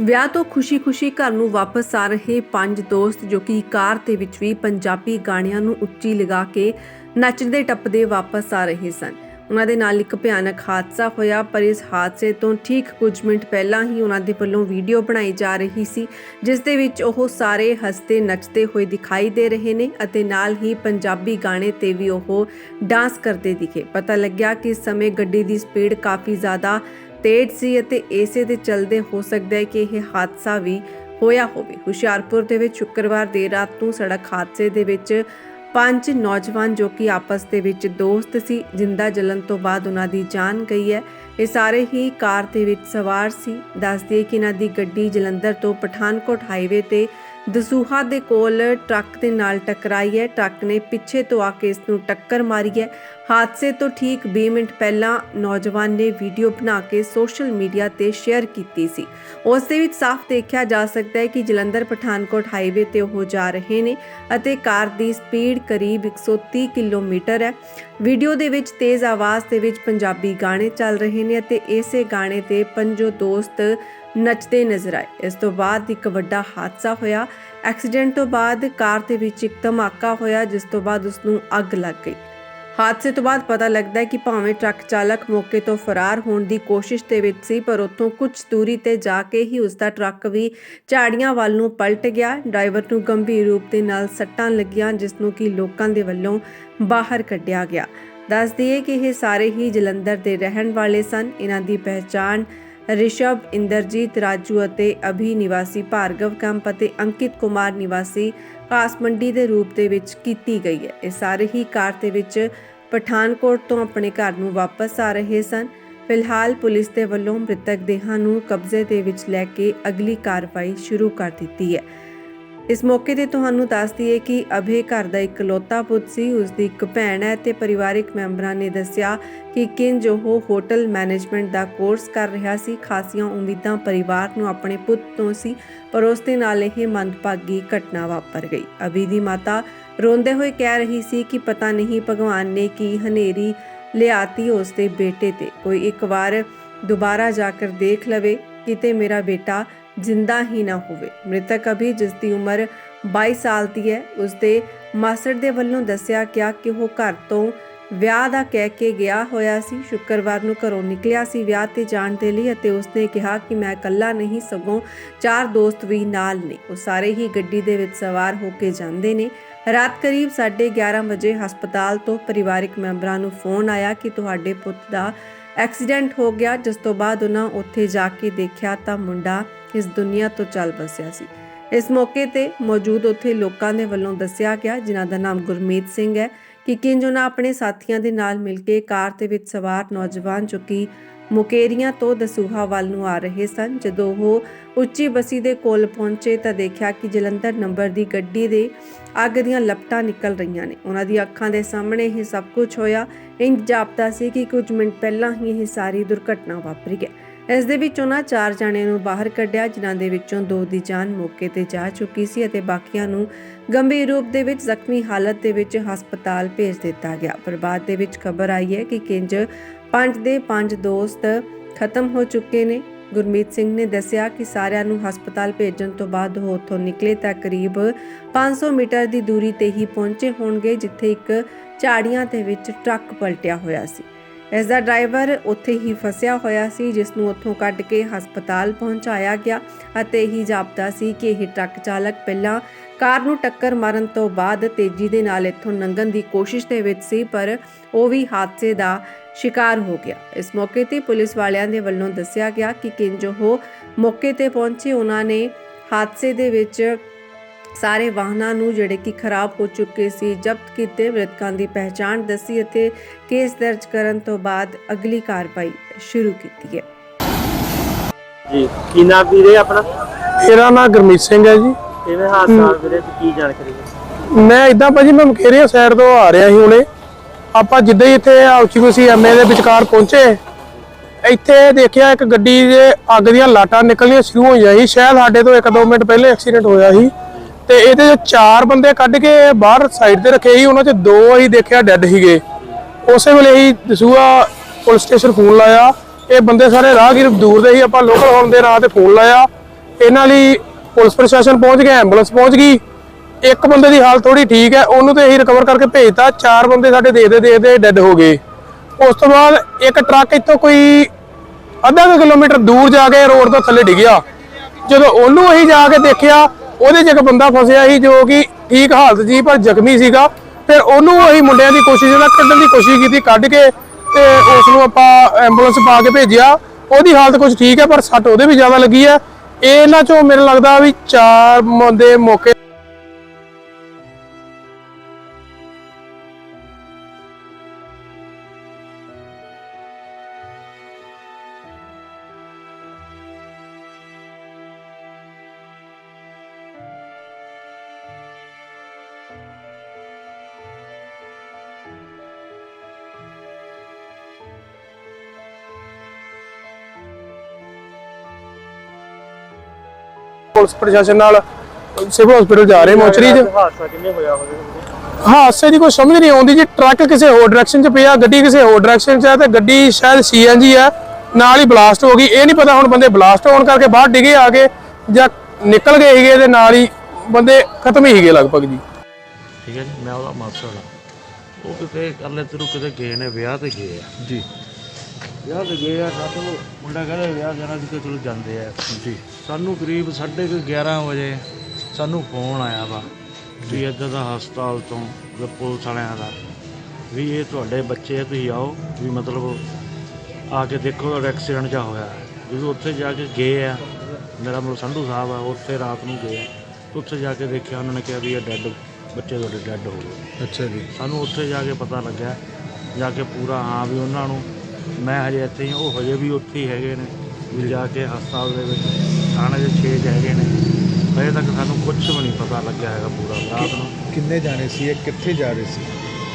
ਵਿਆਹ ਤੋਂ ਖੁਸ਼ੀ-ਖੁਸ਼ੀ ਘਰ ਨੂੰ ਵਾਪਸ ਆ ਰਹੇ ਪੰਜ ਦੋਸਤ ਜੋ ਕਿ ਕਾਰ ਦੇ ਵਿੱਚ ਵੀ ਪੰਜਾਬੀ ਗਾਣਿਆਂ ਨੂੰ ਉੱਚੀ ਲਗਾ ਕੇ ਨੱਚਦੇ ਟੱਪਦੇ ਵਾਪਸ ਆ ਰਹੇ ਸਨ। ਉਹਨਾਂ ਦੇ ਨਾਲ ਇੱਕ ਭਿਆਨਕ ਹਾਦਸਾ ਹੋਇਆ, ਪਰ ਇਸ ਹਾਦਸੇ ਤੋਂ ਠੀਕ ਕੁਝ ਮਿੰਟ ਪਹਿਲਾਂ ਹੀ ਉਹਨਾਂ ਦੇ ਵੱਲੋਂ ਵੀਡੀਓ ਬਣਾਈ ਜਾ ਰਹੀ ਸੀ, ਜਿਸ ਦੇ ਵਿੱਚ ਉਹ ਸਾਰੇ ਹੱਸਦੇ ਨੱਚਦੇ ਹੋਏ ਦਿਖਾਈ ਦੇ ਰਹੇ ਨੇ ਅਤੇ ਨਾਲ ਹੀ ਪੰਜਾਬੀ ਗਾਣੇ ਤੇ ਵੀ ਉਹ ਡਾਂਸ ਕਰਦੇ ਦਿਖੇ। ਪਤਾ ਲੱਗਿਆ ਕਿ ਇਸ ਸਮੇਂ ਗੱਡੀ ਦੀ ਸਪੀਡ ਕਾਫੀ ਜ਼ਿਆਦਾ ਤੇਜ਼ ਸੀ ਅਤੇ ਇਸੇ ਦੇ ਚਲਦੇ ਹੋ ਸਕਦਾ ਹੈ ਕਿ ਇਹ ਹਾਦਸਾ ਵੀ ਹੋਇਆ ਹੋਵੇ। ਹੁਸ਼ਿਆਰਪੁਰ ਦੇ ਵਿੱਚ ਸ਼ੁੱਕਰਵਾਰ ਦੇਰ ਰਾਤ ਨੂੰ ਸੜਕ ਹਾਦਸੇ ਦੇ ਵਿੱਚ ਪੰਜ ਨੌਜਵਾਨ ਜੋ ਕਿ ਆਪਸ ਦੇ ਵਿੱਚ ਦੋਸਤ ਸੀ, ਜਿੰਦਾ ਜਲਨ ਤੋਂ ਬਾਅਦ ਉਹਨਾਂ ਦੀ ਜਾਨ ਗਈ ਹੈ। ਇਹ ਸਾਰੇ ਹੀ ਕਾਰ ਦੇ ਵਿੱਚ ਸਵਾਰ ਸੀ। ਦੱਸਦੇ ਕਿ ਇਹਨਾਂ ਦੀ ਗੱਡੀ ਜਲੰਧਰ ਤੋਂ ਪਠਾਨਕੋਟ ਹਾਈਵੇ ਤੇ ਦਸੂਹਾ ਦੇ ਕੋਲ ਟਰੱਕ ਦੇ ਨਾਲ ਟਕਰਾਈ ਹੈ। ਟਰੱਕ ਨੇ ਪਿੱਛੇ ਤੋਂ ਆ ਕੇ ਇਸ ਨੂੰ ਟੱਕਰ ਮਾਰੀ ਹੈ। ਹਾਦਸੇ ਤੋਂ ਠੀਕ 20 ਮਿੰਟ ਪਹਿਲਾਂ ਨੌਜਵਾਨ ਨੇ ਵੀਡੀਓ ਬਣਾ ਕੇ ਸੋਸ਼ਲ ਮੀਡੀਆ ਤੇ ਸ਼ੇਅਰ ਕੀਤੀ ਸੀ। ਉਸ ਦੇ ਵਿੱਚ ਸਾਫ਼ ਦੇਖਿਆ ਜਾ ਸਕਦਾ ਹੈ ਕਿ ਜਲੰਧਰ ਪਠਾਨਕੋਟ ਹਾਈਵੇ ਤੇ ਉਹ ਜਾ ਰਹੇ ਨੇ ਅਤੇ ਕਾਰ ਦੀ ਸਪੀਡ ਕਰੀਬ 130 ਕਿਲੋਮੀਟਰ ਹੈ। ਵੀਡੀਓ ਦੇ ਵਿੱਚ ਤੇਜ਼ ਆਵਾਜ਼ ਦੇ ਵਿੱਚ ਪੰਜਾਬੀ ਗਾਣੇ ਚੱਲ ਰਹੇ ਨੇ ਅਤੇ ਇਸੇ ਗਾਣੇ ਤੇ ਪੰਜੋ ਦੋਸਤ ਨੱਚਦੇ ਨਜ਼ਰ ਆਏ। ਇਸ ਤੋਂ ਬਾਅਦ ਇੱਕ ਵੱਡਾ ਹਾਦਸਾ ਹੋਇਆ। ਐਕਸੀਡੈਂਟ ਤੋਂ ਬਾਅਦ ਕਾਰ ਦੇ ਵਿੱਚ ਇੱਕ ਧਮਾਕਾ ਹੋਇਆ, ਜਿਸ ਤੋਂ ਬਾਅਦ ਉਸ ਨੂੰ ਅੱਗ ਲੱਗ ਗਈ। ਹਾਦਸੇ ਤੋਂ ਬਾਅਦ ਪਤਾ ਲੱਗਦਾ ਹੈ ਕਿ ਭਾਵੇਂ ਟਰੱਕ ਚਾਲਕ ਮੌਕੇ ਤੋਂ ਫਰਾਰ ਹੋਣ ਦੀ ਕੋਸ਼ਿਸ਼ ਦੇ ਵਿੱਚ ਸੀ, ਪਰ ਉੱਥੋਂ ਕੁਝ ਦੂਰੀ ਤੇ ਜਾ ਕੇ ਹੀ ਉਸ ਦਾ ਟਰੱਕ ਵੀ ਝਾੜੀਆਂ ਵੱਲ ਨੂੰ ਪਲਟ ਗਿਆ। ਡਰਾਈਵਰ ਨੂੰ ਗੰਭੀਰ ਰੂਪ ਦੇ ਨਾਲ ਸੱਟਾਂ ਲੱਗੀਆਂ, ਜਿਸ ਨੂੰ ਕਿ ਲੋਕਾਂ ਦੇ ਵੱਲੋਂ ਬਾਹਰ ਕੱਢਿਆ ਗਿਆ। ਦੱਸ ਦਈਏ ਕਿ ਇਹ ਸਾਰੇ ਹੀ ਜਲੰਧਰ ਦੇ ਰਹਿਣ ਵਾਲੇ ਸਨ। ਇਹਨਾਂ ਦੀ ਪਹਿਚਾਣ ਰਿਸ਼ਭ ਇੰਦਰਜੀਤ ਰਾਜੂ ਅਤੇ ਅਭੀ ਨਿਵਾਸੀ ਭਾਰਗਵ ਕੰਪ ਅਤੇ ਅੰਕਿਤ ਕੁਮਾਰ ਨਿਵਾਸੀ ਕਾਸ ਮੰਡੀ ਦੇ ਰੂਪ ਦੇ ਵਿੱਚ ਕੀਤੀ ਗਈ ਹੈ। ਇਹ ਸਾਰੇ ਹੀ ਕਾਰ ਦੇ ਵਿੱਚ ਪਠਾਨਕੋਟ ਤੋਂ ਆਪਣੇ ਘਰ ਨੂੰ ਵਾਪਸ ਆ ਰਹੇ ਸਨ। ਫਿਲਹਾਲ ਪੁਲਿਸ ਦੇ ਵੱਲੋਂ ਮ੍ਰਿਤਕ ਦੇਹਾਂ ਨੂੰ ਕਬਜ਼ੇ ਦੇ ਵਿੱਚ ਲੈ ਕੇ ਅਗਲੀ ਕਾਰਵਾਈ ਸ਼ੁਰੂ ਕਰ ਦਿੱਤੀ ਹੈ। ਇਸ ਮੌਕੇ ਤੇ ਤੁਹਾਨੂੰ ਦੱਸ ਦਈਏ ਕਿ ਅਭੇ ਘਰ ਦਾ ਇਕਲੌਤਾ ਪੁੱਤ ਸੀ ਉਸ ਦੀ ਇੱਕ ਭੈਣ ਹੈ ਤੇ ਪਰਿਵਾਰਕ ਮੈਂਬਰਾਂ ਨੇ ਦੱਸਿਆ ਕਿ ਕਿੰਜ ਉਹ ਹੋਟਲ ਮੈਨੇਜਮੈਂਟ ਦਾ ਕੋਰਸ ਕਰ ਰਿਹਾ ਸੀ। ਖਾਸੀਆਂ ਉਮੀਦਾਂ ਪਰਿਵਾਰ ਨੂੰ ਆਪਣੇ ਪੁੱਤ ਤੋਂ ਸੀ, ਪਰ ਉਸ ਦੇ ਨਾਲ ਇਹ ਮੰਦਭਾਗੀ ਘਟਨਾ ਵਾਪਰ ਗਈ। ਅਭੀ ਦੀ ਮਾਤਾ ਰੋਂਦੇ ਹੋਏ ਕਹਿ ਰਹੀ ਸੀ ਕਿ ਪਤਾ ਨਹੀਂ ਭਗਵਾਨ ਨੇ ਕੀ ਹਨੇਰੀ ਲਿਆਤੀ ਉਸ ਦੇ ਬੇਟੇ ਤੇ। ਕੋਈ ਇੱਕ ਵਾਰ ਦੁਬਾਰਾ ਜਾ ਕੇ ਦੇਖ ਲਵੇ, ਕਿਤੇ ਮੇਰਾ ਬੇਟਾ ਜਿੰਦਾ ਹੀ ਨਾ ਹੋਵੇ। ਮ੍ਰਿਤਕ ਅਭੀ ਜਿਸ ਦੀ ਉਮਰ 22 ਸਾਲ ਦੀ ਹੈ ਉਸ ਦੇ ਮਾਸੜ ਦੇ ਵੱਲੋਂ ਦੱਸਿਆ ਗਿਆ ਕਿ ਉਹ ਘਰ ਤੋਂ ਵਿਆਹ ਦਾ ਕਹਿ ਕੇ ਗਿਆ ਹੋਇਆ ਸੀ। ਸ਼ੁੱਕਰਵਾਰ ਨੂੰ ਘਰੋਂ ਨਿਕਲਿਆ ਸੀ ਵਿਆਹ ਤੇ ਜਾਣ ਦੇ ਲਈ ਅਤੇ ਉਸਨੇ ਕਿਹਾ ਕਿ ਮੈਂ ਇਕੱਲਾ ਨਹੀਂ, ਸਗੋਂ ਚਾਰ ਦੋਸਤ ਵੀ ਨਾਲ ਨੇ। ਉਹ ਸਾਰੇ ਹੀ ਗੱਡੀ ਦੇ ਵਿੱਚ ਸਵਾਰ ਹੋ ਕੇ ਜਾਂਦੇ ਨੇ। ਰਾਤ ਕਰੀਬ 11:30 ਵਜੇ ਹਸਪਤਾਲ ਤੋਂ ਪਰਿਵਾਰਕ ਮੈਂਬਰਾਂ ਨੂੰ ਫੋਨ ਆਇਆ ਕਿ ਤੁਹਾਡੇ ਪੁੱਤ ਦਾ ਐਕਸੀਡੈਂਟ ਹੋ ਗਿਆ, ਜਿਸ ਤੋਂ ਬਾਅਦ ਉਹਨਾਂ ਉੱਥੇ ਜਾ ਕੇ ਦੇਖਿਆ ਤਾਂ ਮੁੰਡਾ ਇਸ ਦੁਨੀਆ ਤੋਂ ਚੱਲ ਬਸਿਆ ਸੀ। ਇਸ ਮੌਕੇ ਤੇ ਮੌਜੂਦ ਉੱਥੇ ਲੋਕਾਂ ਦੇ ਵੱਲੋਂ ਦੱਸਿਆ ਗਿਆ, ਜਿਨ੍ਹਾਂ ਦਾ ਨਾਮ ਗੁਰਮੀਤ ਸਿੰਘ ਹੈ, ਕਿ ਕਿੰਜ ਉਹਨਾਂ ਆਪਣੇ ਸਾਥੀਆਂ ਦੇ ਨਾਲ ਮਿਲ ਕੇ ਕਾਰ ਦੇ ਵਿੱਚ ਸਵਾਰ ਨੌਜਵਾਨ ਜੋ ਕਿ ਮੁਕੇਰੀਆਂ ਤੋਂ ਦਸੂਹਾ ਵੱਲ ਨੂੰ ਆ ਰਹੇ ਸਨ, ਜਦੋਂ ਉਹ ਉੱਚੀ ਬਸੀ ਦੇ ਕੋਲ ਪਹੁੰਚੇ ਤਾਂ ਦੇਖਿਆ ਕਿ ਜਲੰਧਰ ਨੰਬਰ ਦੀ ਗੱਡੀ ਦੇ ਅੱਗ ਦੀਆਂ ਲਪਟਾਂ ਨਿਕਲ ਰਹੀਆਂ ਨੇ। ਉਹਨਾਂ ਦੀ ਅੱਖਾਂ ਦੇ ਸਾਹਮਣੇ ਇਹ ਸਭ ਕੁਝ ਹੋਇਆ। ਇੰਜ ਜਾਪਦਾ ਸੀ ਕਿ ਕੁਝ ਮਿੰਟ ਪਹਿਲਾਂ ਹੀ ਇਹ ਸਾਰੀ ਦੁਰਘਟਨਾ ਵਾਪਰੀ ਹੈ। ਇਸ ਦੇ ਵਿੱਚ ਉਹਨਾਂ ਚਾਰ ਜਣਿਆਂ ਨੂੰ ਬਾਹਰ ਕੱਢਿਆ, ਜਿਨ੍ਹਾਂ ਦੇ ਵਿੱਚੋਂ ਦੋ ਦੀ ਜਾਨ ਮੌਕੇ ਤੇ ਜਾ ਚੁੱਕੀ ਸੀ ਅਤੇ ਬਾਕੀਆਂ ਨੂੰ ਗੰਭੀਰ ਰੂਪ ਦੇ ਵਿੱਚ ਜ਼ਖਮੀ ਹਾਲਤ ਦੇ ਵਿੱਚ ਹਸਪਤਾਲ ਭੇਜ ਦਿੱਤਾ ਗਿਆ। ਪਰ ਬਾਅਦ ਦੇ ਵਿੱਚ ਖਬਰ ਆਈ ਹੈ ਕਿ ਕਿੰਜ ਪੰਜ ਦੇ ਪੰਜ ਦੋਸਤ ਖਤਮ ਹੋ ਚੁੱਕੇ ਨੇ। ਗੁਰਮੀਤ ਸਿੰਘ ਨੇ ਦੱਸਿਆ ਕਿ ਸਾਰਿਆਂ ਨੂੰ ਹਸਪਤਾਲ ਭੇਜਣ ਤੋਂ ਬਾਅਦ ਉਹ ਉੱਥੋਂ ਨਿਕਲੇ ਤਾਂ ਕਰੀਬ 500 ਮੀਟਰ ਦੀ ਦੂਰੀ ਤੇ ਹੀ ਪਹੁੰਚੇ ਹੋਣਗੇ, ਜਿੱਥੇ ਇੱਕ ਝਾੜੀਆਂ ਦੇ ਵਿੱਚ ਟਰੱਕ ਪਲਟਿਆ ਹੋਇਆ ਸੀ। ਇਸ ਦਾ ਡਰਾਈਵਰ ਉੱਥੇ ਹੀ ਫਸਿਆ ਹੋਇਆ ਸੀ ਜਿਸ ਨੂੰ ਉੱਥੋਂ ਕੱਢ ਕੇ ਹਸਪਤਾਲ ਪਹੁੰਚਾਇਆ ਗਿਆ ਅਤੇ ਇਹੀ ਜਾਪਦਾ ਸੀ ਕਿ ਇਹ ਟਰੱਕ ਚਾਲਕ ਪਹਿਲਾਂ ਕਾਰ ਨੂੰ ਟੱਕਰ ਮਾਰਨ ਤੋਂ ਬਾਅਦ ਤੇਜ਼ੀ ਦੇ ਨਾਲ ਇੱਥੋਂ ਲੰਘਣ ਦੀ ਕੋਸ਼ਿਸ਼ ਦੇ ਵਿੱਚ ਸੀ, ਪਰ ਉਹ ਵੀ ਹਾਦਸੇ ਦਾ ਸ਼ਿਕਾਰ ਹੋ ਗਿਆ। ਇਸ ਮੌਕੇ ਤੇ ਪੁਲਿਸ ਵਾਲਿਆਂ ਦੇ ਵੱਲੋਂ ਦੱਸਿਆ ਗਿਆ ਕਿ ਕਿੰਜੋ ਉਹ ਮੌਕੇ ਤੇ ਪਹੁੰਚੇ। ਉਹਨਾਂ ਨੇ ਹਾਦਸੇ ਦੇ ਵਿੱਚ ਸਾਰੇ ਵਾਹਨਾਂ ਨੂੰ ਜਿਹੜੇ ਕਿ ਖਰਾਬ ਹੋ ਚੁੱਕੇ ਸੀ ਜ਼ਬਤ ਕੀਤੇ ਮ੍ਰਿਤਕਾਂ ਦੀ ਪਹਿਚਾਣ ਦੱਸੀ ਅਤੇ ਕੇਸ ਦਰਜ ਕਰਨ ਤੋਂ ਬਾਅਦ ਅਗਲੀ ਕਾਰਵਾਈ ਸ਼ੁਰੂ ਕੀਤੀ ਹੈ। ਜੀ ਕੀ ਨਾਮ ਵੀਰੇ ਆਪਣਾ? ਮੇਰਾ ਨਾਮ ਗੁਰਮੀਤ ਸਿੰਘ ਹੈ ਜੀ। ਕਿਵੇਂ ਹਾਦਸਾ ਵੀਰੇ ਤੇ ਕੀ ਜਾਣਕਾਰੀ ਹੈ? ਮੈਂ ਇਦਾਂ ਭਾਜੀ ਮੈਂ ਮਕੇਰੀਆ ਸਾਈਡ ਤੋਂ ਆ ਰਿਹਾ ਸੀ ਹੁਣੇ। ਆਪਾਂ ਜਿੱਦਾਂ ਹੀ ਇੱਥੇ ਉੱਚੀ ਕੁਸੀ ਐਮਏ ਦੇ ਵਿਚਕਾਰ ਪਹੁੰਚੇ ਇੱਥੇ ਦੇਖਿਆ ਇੱਕ ਗੱਡੀ ਦੇ ਅੱਗ ਦੀਆਂ ਲਾਟਾਂ ਨਿਕਲਣੀਆਂ ਸ਼ੁਰੂ ਹੋਈਆਂ ਸੀ। ਸ਼ਾਇਦ ਸਾਡੇ ਤੋਂ 1-2 ਮਿੰਟ ਪਹਿਲੇ ਐਕਸੀਡੈਂਟ ਹੋਇਆ ਸੀ। ਤੇ ਇਹਦੇ 'ਚ ਚਾਰ ਬੰਦੇ ਕੱਢ ਕੇ ਬਾਹਰ ਸਾਈਡ ਤੇ ਰੱਖੇ ਸੀ, ਉਹਨਾਂ 'ਚ ਦੋ ਹੀ ਦੇਖਿਆ ਡੈੱਡ ਸੀਗੇ। ਉਸੇ ਵੇਲੇ ਹੀ ਦਸੂਆ ਪੁਲਿਸ ਸਟੇਸ਼ਨ ਫੋਨ ਲਾਇਆ। ਇਹ ਬੰਦੇ ਸਾਰੇ ਰਾਹਗੀਰ ਦੂਰ ਦੇ ਹੀ ਆਪਾਂ ਲੋਕਲ ਹੋਣ ਦੇ ਨਾਂ ਤੇ ਫੋਨ ਲਾਇਆ। ਇਹਨਾਂ ਲਈ ਪੁਲਿਸ ਪ੍ਰਸ਼ਾਸਨ ਪਹੁੰਚ ਗਿਆ ਐਂਬੂਲੈਂਸ ਪਹੁੰਚ ਗਈ। ਇੱਕ ਬੰਦੇ ਦੀ ਹਾਲਤ ਥੋੜੀ ਠੀਕ ਹੈ, ਉਹਨੂੰ ਤੇ ਅਸੀਂ ਰਿਕਵਰ ਕਰਕੇ ਭੇਜਤਾ। ਚਾਰ ਬੰਦੇ ਸਾਡੇ ਦੇਖਦੇ ਦੇਖਦੇ ਡੈੱਡ ਹੋ ਗਏ। ਉਸ ਤੋਂ ਬਾਅਦ ਇੱਕ ਟਰੱਕ ਇੱਥੋਂ ਕੋਈ ਅੱਧਾ ਕੁ ਕਿਲੋਮੀਟਰ ਦੂਰ ਜਾ ਕੇ ਰੋਡ ਤੋਂ ਥੱਲੇ ਡਿੱਗਿਆ। ਜਦੋਂ ਉਹਨੂੰ ਅਸੀਂ ਜਾ ਕੇ ਦੇਖਿਆ ਉਹਦੇ 'ਚ ਇੱਕ ਬੰਦਾ ਫਸਿਆ ਸੀ ਜੋ ਕਿ ਠੀਕ ਹਾਲਤ ਸੀ, ਪਰ ਜ਼ਖਮੀ ਸੀਗਾ। ਫਿਰ ਉਹਨੂੰ ਅਸੀਂ ਮੁੰਡਿਆਂ ਦੀ ਕੋਸ਼ਿਸ਼ ਨਾਲ ਕੱਢਣ ਦੀ ਕੋਸ਼ਿਸ਼ ਕੀਤੀ, ਕੱਢ ਕੇ ਤੇ ਉਸ ਨੂੰ ਆਪਾਂ ਐਂਬੂਲੈਂਸ ਪਾ ਕੇ ਭੇਜਿਆ। ਉਹਦੀ ਹਾਲਤ ਕੁਝ ਠੀਕ ਹੈ, ਪਰ ਸੱਟ ਉਹਦੇ ਵੀ ਜ਼ਿਆਦਾ ਲੱਗੀ ਹੈ। ਇਹ ਇਹਨਾਂ ਚੋਂ ਮੈਨੂੰ ਲੱਗਦਾ ਵੀ ਚਾਰ ਮੁੰਡੇ ਮੌਕੇ ਪੁਲਿਸ ਪ੍ਰਸ਼ਾਸਨ ਨਾਲ ਸਿਵਲ ਹਸਪੀਟਲ ਜਾ ਰਹੇ ਮੋਚਰੀ 'ਚ। ਹਾਦਸਾ ਕਿੰਨੇ ਹੋਇਆ ਹੋਵੇ ਹਾਦਸੇ ਦੀ ਕੋਈ ਸਮਝ ਨਹੀਂ ਆਉਂਦੀ ਜੀ। ਟਰੱਕ ਕਿਸੇ ਹੋਰ ਡਾਇਰੈਕਸ਼ਨ 'ਚ ਪਿਆ ਗੱਡੀ ਕਿਸੇ ਹੋਰ ਡਾਇਰੈਕਸ਼ਨ 'ਚ ਹੈ ਤੇ ਗੱਡੀ ਸ਼ਾਇਦ ਸੀਐਨਜੀ ਹੈ ਨਾਲ ਹੀ ਬਲਾਸਟ ਹੋ ਗਈ। ਇਹ ਨਹੀਂ ਪਤਾ ਹੁਣ ਬੰਦੇ ਬਲਾਸਟ ਹੋਣ ਕਰਕੇ ਬਾਹਰ ਡਿੱਗੇ ਆ ਕੇ ਜਾਂ ਨਿਕਲ ਗਏ ਸੀਗੇ ਤੇ ਨਾਲ ਹੀ ਬੰਦੇ ਖਤਮ ਹੀ ਸੀਗੇ ਲਗਭਗ ਜੀ। ਠੀਕ ਹੈ ਜੀ ਮੈਂ ਉਹਦਾ ਮਾਸੜ ਆ ਉਹ ਕਿਤੇ ਕਰਲੇ ਤੇਰੂ ਕਿਤੇ ਗਏ ਨੇ ਵਿਆਹ ਤੇ ਗਏ ਆ। ਜੀ। ਵਿਆਹ ਤੇ ਗਏ ਆ ਨੂੰ ਮੁੰਡਾ ਕਹਿੰਦਾ ਵਿਆਹ ਜਾਣਾ ਸੀ ਤੇ ਚਲੋ ਜਾਂਦੇ ਆ। ਜੀ। ਸਾਨੂੰ ਕਰੀਬ 11:30 ਵਜੇ ਸਾਨੂੰ ਫੋਨ ਆਇਆ ਵਾ ਵੀ ਇੱਦਾਂ ਦਾ ਹਸਪਤਾਲ ਤੋਂ ਵੀ ਪੁਲਿਸ ਵਾਲਿਆਂ ਦਾ ਵੀ ਇਹ ਤੁਹਾਡੇ ਬੱਚੇ ਆ ਤੁਸੀਂ ਆਓ ਵੀ ਮਤਲਬ ਆ ਕੇ ਦੇਖੋ ਤੁਹਾਡਾ ਐਕਸੀਡੈਂਟ ਜਾ ਹੋਇਆ। ਜਦੋਂ ਉੱਥੇ ਜਾ ਕੇ ਗਏ ਆ ਮੇਰਾ ਮਤਲਬ ਸੰਧੂ ਸਾਹਿਬ ਆ ਉੱਥੇ ਰਾਤ ਨੂੰ ਗਏ ਆ। ਉੱਥੇ ਜਾ ਕੇ ਦੇਖਿਆ ਉਹਨਾਂ ਨੇ ਕਿਹਾ ਵੀ ਇਹ ਡੈੱਡ ਬੱਚੇ ਤੁਹਾਡੇ ਡੈੱਡ ਹੋ ਗਏ। ਅੱਛਾ ਜੀ। ਸਾਨੂੰ ਉੱਥੇ ਜਾ ਕੇ ਪਤਾ ਲੱਗਿਆ ਜਾ ਕੇ ਪੂਰਾ ਹਾਂ ਵੀ ਉਹਨਾਂ ਨੂੰ ਮੈਂ ਹਜੇ ਇੱਥੇ ਹੀ ਹਾਂ, ਉਹ ਹਜੇ ਵੀ ਉੱਥੇ ਹੀ ਹੈਗੇ ਨੇ ਵੀ ਜਾ ਕੇ ਹਸਪਤਾਲ ਦੇ ਵਿੱਚ ਥਾਣੇ ਦੇ 6 ਹੈਗੇ ਨੇ। ਹਜੇ ਤੱਕ ਸਾਨੂੰ ਕੁਝ ਵੀ ਨਹੀਂ ਪਤਾ ਲੱਗਿਆ ਹੈਗਾ ਪੂਰਾ ਰਾਤ ਨੂੰ। ਕਿੰਨੇ ਜਾਣੇ ਸੀ ਇਹ ਕਿੱਥੇ ਜਾ ਰਹੇ ਸੀ?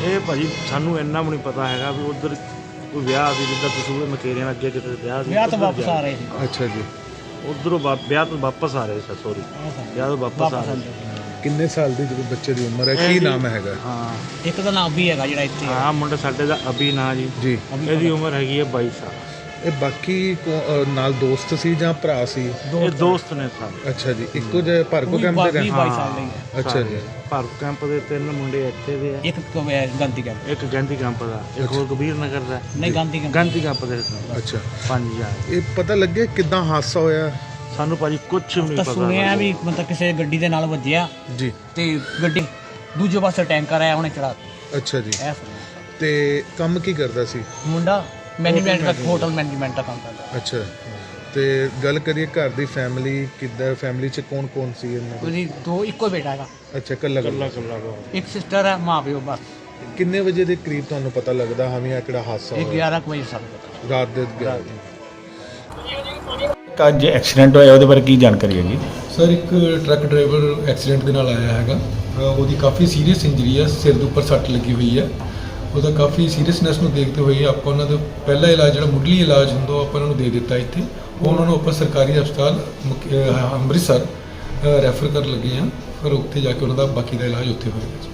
ਇਹ ਭਾਜੀ ਸਾਨੂੰ ਇੰਨਾ ਵੀ ਨਹੀਂ ਪਤਾ ਹੈਗਾ ਵੀ ਉਧਰ ਕੋਈ ਵਿਆਹ ਸੀ ਜਿੱਦਾਂ ਦਸੂਏ ਮਕੇਰੀਆਂ ਅੱਗੇ ਕਿਤੇ ਵਿਆਹ ਸੀ ਵਿਆਹ ਤੋਂ ਵਾਪਸ ਆ ਰਹੇ ਅੱਛਾ ਜੀ। ਉਧਰੋਂ ਵਿਆਹ ਤੋਂ ਵਾਪਸ ਆ ਰਹੇ ਸੀ ਸੋਰੀ ਵਿਆਹ ਤੋਂ ਵਾਪਸ ਆ ਰਹੇ ਸੀ। ਕਿੰਨੇ ਸਾਲ ਦੀ ਜਿਹੜੀ ਬੱਚੇ ਦੀ ਉਮਰ ਹੈ? ਕੀ ਨਾਮ ਹੈਗਾ? ਹਾਂ। ਇੱਕ ਦਾ ਨਾਮ ਵੀ ਹੈਗਾ ਜਿਹੜਾ ਇੱਥੇ ਹਾਂ ਮੁੰਡਾ ਸਾਡੇ ਦਾ ਅਭੀ ਨਾਂ ਜੀ। ਜੀ। ਇਹਦੀ ਉਮਰ ਹੈਗੀ ਹੈ 22 ਸਾਲ। ਇਹ ਬਾਕੀ ਕੋ- ਅਹ ਨਾਲ ਦੋਸਤ ਸੀ ਜਾਂ ਭਰਾ ਸੀ? ਇਹ ਦੋਸਤ ਨੇ ਸਾਡੇ ਅੱਛਾ ਜੀ ਇੱਕੋ ਜਿਹੇ ਭਰਗੋ ਕੈਂਪ ਦੇ ਸਾਲ ਹੀ ਹੈ। ਅੱਛਾ ਜੀ। ਭਾਰਤ ਕੈਂਪ ਦੇ ਤਿੰਨ ਮੁੰਡੇ ਇੱਥੇ ਦੇ ਆ। ਇੱਕ ਕਵੇ ਗਾਂਧੀ ਕੈਂਪ। ਇੱਕ ਗਾਂਧੀ ਕੈਂਪ ਦਾ ਇੱਕ ਹੋਰ ਕਬੀਰ ਨਗਰ ਦਾ। ਨਹੀਂ ਗਾਂਧੀ ਕੈਂਪ। ਗਾਂਧੀ ਕੈਂਪ ਦੇ ਅੱਛਾ। ਪੰਜ ਜਾਣੇ ਇਹ ਪਤਾ ਲੱਗੇ ਕਿਦਾਂ ਹਾਦਸਾ ਹੋਇਆ? ਸਾਨੂੰ ਭਾਜੀ ਕੁਝ ਨਹੀਂ ਤਾਂ ਪਤਾ ਸੁਣਿਆ ਵੀ ਮਤਲਬ ਕਿਸੇ ਗੱਡੀ ਦੇ ਨਾਲ ਵੱਜਿਆ। ਜੀ। ਤੇ ਗੱਡੀ ਦੂਜੇ ਪਾਸੇ ਟੈਂਕਰ ਆਇਆ ਉਹਨੇ ਚੜਾ ਅੱਛਾ ਜੀ। ਇਹ ਸੁਣਿਆ। ਤੇ ਕੰਮ ਕੀ ਕਰਦਾ ਸੀ? ਮੁੰਡਾ ਮੈਨੇਜਮੈਂਟ ਦਾ ਹੋਟਲ ਮੈਨੇਜਮੈਂਟ ਦਾ ਕੰਮ ਕਰਦਾ। ਅੱਛਾ। ਤੇ ਗੱਲ ਕਰੀਏ ਘਰ ਦੀ ਫੈਮਿਲੀ ਕਿੱਦਾਂ ਫੈਮਿਲੀ ਚ ਕੌਣ ਕੌਣ ਸੀ ਇਹਨਾਂ ਦੇ? ਉਹਦੀ ਦੋ ਇੱਕੋ ਬੇਟਾ ਹੈਗਾ। ਅੱਛਾ ਕੱਲਾ ਕੱਲਾ ਕੱਲਾ ਇੱਕ ਸਿਸਟਰ ਹੈ ਮਾਂ ਪਿਓ ਬਸ। ਕਿੰਨੇ ਵਜੇ ਦੇ ਕਰੀਬ ਤੁਹਾਨੂੰ ਪਤਾ ਲੱਗਦਾ ਹਾਂ ਵੀ ਇਹ ਕਿਹੜਾ ਹਾਦਸਾ ਇਹ ਹੋਇਆ? 11 ਕੁ ਵਜੇ ਸਭ ਰਾਤ ਦੇ 11 ਇੱਕ ਅੱਜ ਐਕਸੀਡੈਂਟ ਹੋਇਆ ਉਹਦੇ ਬਾਰੇ ਕੀ ਜਾਣਕਾਰੀ ਹੈਗੀ? ਸਰ ਇੱਕ ਟਰੱਕ ਡਰਾਈਵਰ ਐਕਸੀਡੈਂਟ ਦੇ ਨਾਲ ਆਇਆ ਹੈਗਾ। ਅ, ਉਹਦੀ ਕਾਫੀ ਸੀਰੀਅਸ ਇੰਜਰੀ ਹੈ ਸਿਰ ਦੇ ਉੱਪਰ ਸੱਟ ਲੱਗੀ ਹੋਈ ਹੈ। ਉਹਦਾ ਕਾਫੀ ਸੀਰੀਅਸਨੈਸ ਨੂੰ ਦੇਖਦੇ ਹੋਏ ਆਪਾਂ ਉਹਨਾਂ ਦਾ ਪਹਿਲਾ ਇਲਾਜ ਜਿਹੜਾ ਮੁੱਢਲੀ ਇਲਾਜ ਹੁੰਦਾ ਉਹ ਆਪਾਂ ਉਹਨਾਂ ਨੂੰ ਦੇ ਦਿੱਤਾ ਇੱਥੇ। ਉਹ ਉਹਨਾਂ ਨੂੰ ਆਪਾਂ ਸਰਕਾਰੀ ਹਸਪਤਾਲ ਮੁਕ- ਅ, ਅੰਮ੍ਰਿਤਸਰ ਰੈਫਰ ਕਰਨ ਲੱਗੇ ਹਾਂ। ਫਿਰ ਉੱਥੇ ਜਾ ਕੇ ਉਹਨਾਂ ਦਾ ਬਾਕੀ ਦਾ ਇਲਾਜ ਉੱਥੇ ਹੋਏਗਾ।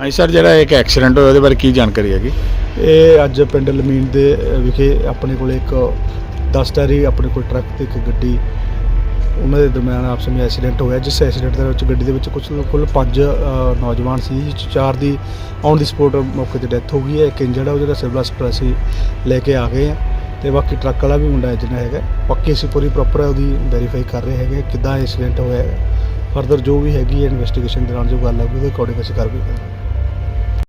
ਹਾਂਜੀ ਸਰ ਜਿਹੜਾ ਇੱਕ ਐਕਸੀਡੈਂਟ ਹੋਇਆ ਉਹਦੇ ਬਾਰੇ ਕੀ ਜਾਣਕਾਰੀ ਹੈਗੀ? ਇਹ ਅੱਜ ਪਿੰਡ ਲਮੀਨ ਦੇ ਵਿਖੇ ਆਪਣੇ ਕੋਲ ਇੱਕ 10 ਟੈਰੀ ਆਪਣੇ ਕੋਲ ਟਰੱਕ ਤੇ ਇੱਕ ਗੱਡੀ, ਉਹਨਾਂ ਦੇ ਦਰਮਿਆਨ ਆਪਸ ਵਿੱਚ ਐਕਸੀਡੈਂਟ ਹੋਇਆ, ਜਿਸ ਐਕਸੀਡੈਂਟ ਦੇ ਵਿੱਚ ਗੱਡੀ ਦੇ ਵਿੱਚ ਕੁਝ ਕੁੱਲ ਪੰਜ ਨੌਜਵਾਨ ਸੀ, ਜਿਸ 'ਚ ਚਾਰ ਦੀ ਔਨ ਦੀ ਸਪੋਟ ਮੌਕੇ ਤੇ ਡੈਥ ਹੋ ਗਈ ਹੈ। ਇੱਕ ਇੰਜਰਡ ਹੈ ਉਹ ਜਿਹੜਾ ਸਿਵਲ ਹਸਪਤਾਲ ਅਸੀਂ ਲੈ ਕੇ ਆ ਗਏ ਆ ਤੇ ਬਾਕੀ ਟਰੱਕ ਵਾਲਾ ਵੀ ਮੁੰਡਾ ਜਿਹਨਾਂ ਹੈਗਾ। ਬਾਕੀ ਅਸੀਂ ਪੂਰੀ ਪ੍ਰੋਪਰ ਉਹਦੀ ਵੈਰੀਫਾਈ ਕਰ ਰਹੇ ਹੈਗੇ ਕਿੱਦਾਂ ਐਕਸੀਡੈਂਟ ਹੋਇਆ ਹੈ। ਫਰਦਰ ਜੋ ਵੀ ਹੈਗੀ ਹੈ ਇਨਵੈਸਟੀਗੇਸ਼ਨ ਦੌਰਾਨ ਜੋ ਗੱਲ ਹੈ ਉਹਦੇ ਅਕੋਰਡਿੰਗ ਅਸੀਂ ਕਾਰਵਾਈ ਕਰਾਂਗੇ।